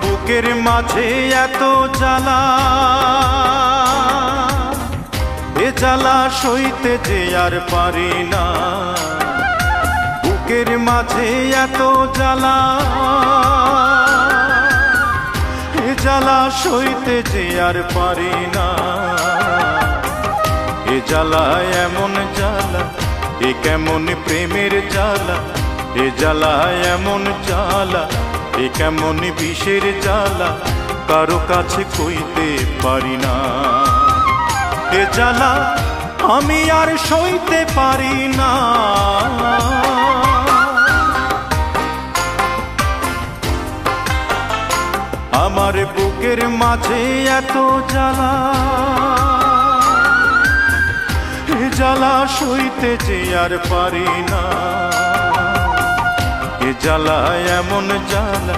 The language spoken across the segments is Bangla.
বুকের মাঝে এত জ্বালা। এ জ্বালা সইতে যে আর পারি না। বুকের মাঝে এত জ্বালা। এ জ্বালা সইতে যে আর পারি না। এ জ্বালা এমন জ্বালা, এ কেমন প্রেমের জ্বালা। এ জ্বালা এমন জ্বালা। এ কেমন বিষের জ্বালা? কারও কাছে কইতে পারি না। এ জ্বালা আমি আর সইতে পারি না। আমার বুকের মাঝে এত জ্বালা। জ্বালা সইতে যে আর পারি না। এ জ্বালা, এমন জ্বালা,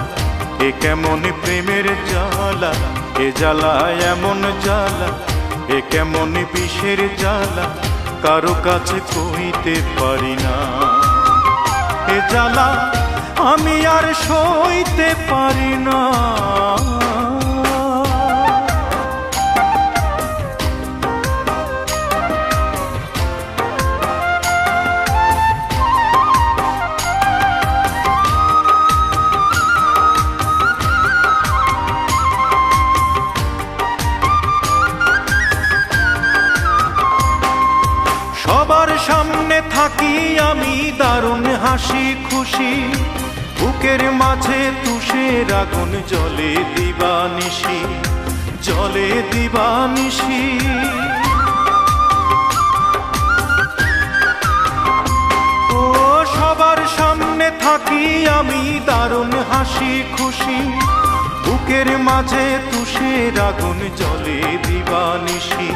এ কেমন প্রেমের জ্বালা? এ জ্বালা, এমন জ্বালা, এ কেমন বিষের জ্বালা? কারও কাছে কইতে পারি না। এ জ্বালা, আমি আর সইতে পারি না। থাকি আমি দারুণ হাসি খুশি। বুকের মাঝে তুষের আগুন, জলে দিবা দিবানিশি, জলে দিবা দিবানিশি। ও সবার সামনে থাকি আমি দারুণ হাসি খুশি। বুকের মাঝে তুষের আগুন, জলে দিবা দিবানিশি,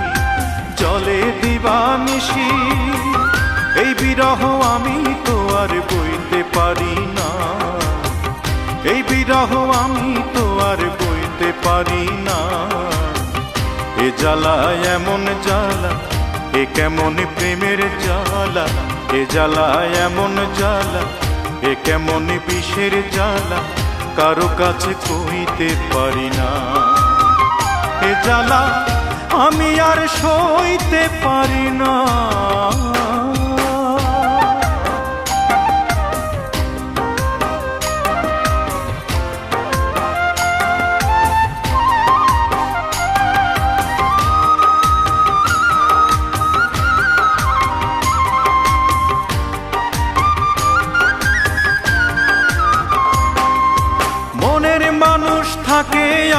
জলে দিবা দিবানিশি। এই বিরহ আমি তো আর বইতে পারি না। এই বিরহ আমি তো আর বইতে পারি না। এ জ্বালা এমন জ্বালা, এ কেমন প্রেমের জ্বালা, এ জ্বালা এমন জ্বালা, এ কেমন বিষের জ্বালা, কারও কাছে কইতে পারি না। এ জ্বালা আমি আর সইতে পারি না।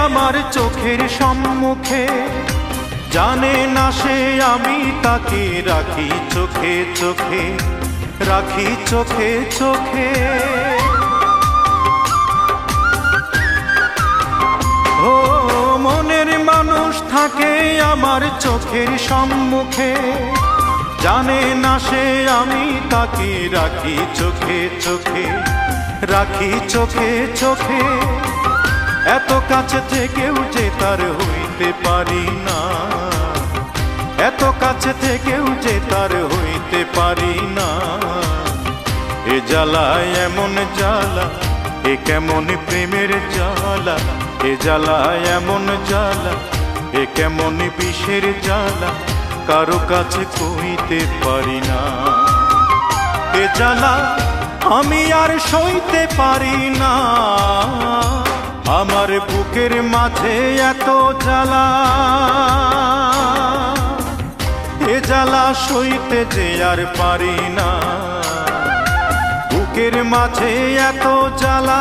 আমার চোখের সম্মুখে। জানে না সে আমি তাকে রাখি চোখে চোখে, রাখি চোখে চোখে। ও মনের মানুষ থাকে আমার চোখের সম্মুখে। জানে না সে আমি তাকে রাখি চোখে চোখে, রাখি চোখে চোখে। এত কাছে থেকেও যে তার হইতে পারি না। এত কাছে থেকেও যে তার হইতে পারি না। এ জ্বালা, এমন জ্বালা, এ কেমন প্রেমের জ্বালা? এ জ্বালা, এমন জ্বালা, এ কেমন বিষের জ্বালা? কারও কাছে কইতে পারি না। এ জ্বালা আমি আর সইতে পারি না। আমার বুকের মাঝে এত জ্বালা। এ জ্বালা সইতে যে আর পারি না। বুকের মাঝে এত জ্বালা।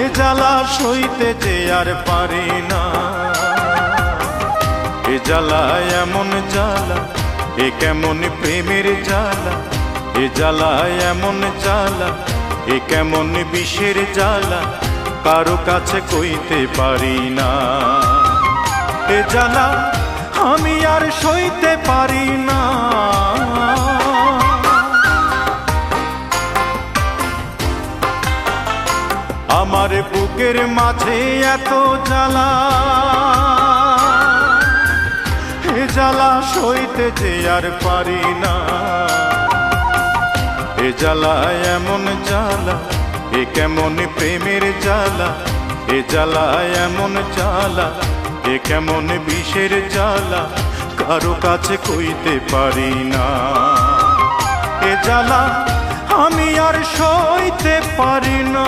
এ জ্বালা সইতে যে আর পারি না। এ জ্বালা এমন জ্বালা, এ কেমন প্রেমের জ্বালা। এ জ্বালা এমন জ্বালা এ কেমন বিষের জ্বালা? কারও কাছে কইতে পারি না। এ জ্বালা আমি আর সইতে পারি না। আমার বুকের মাঝে এত জ্বালা। জ্বালা সইতে যে আর পারি না। এ জ্বালা এমন জ্বালা, এ কেমন প্রেমের জ্বালা? এ জ্বালা এমন জ্বালা, এ কেমন বিষের জ্বালা? কারও কাছে কইতে পারি না। এ জ্বালা আমি আর সইতে পারি না।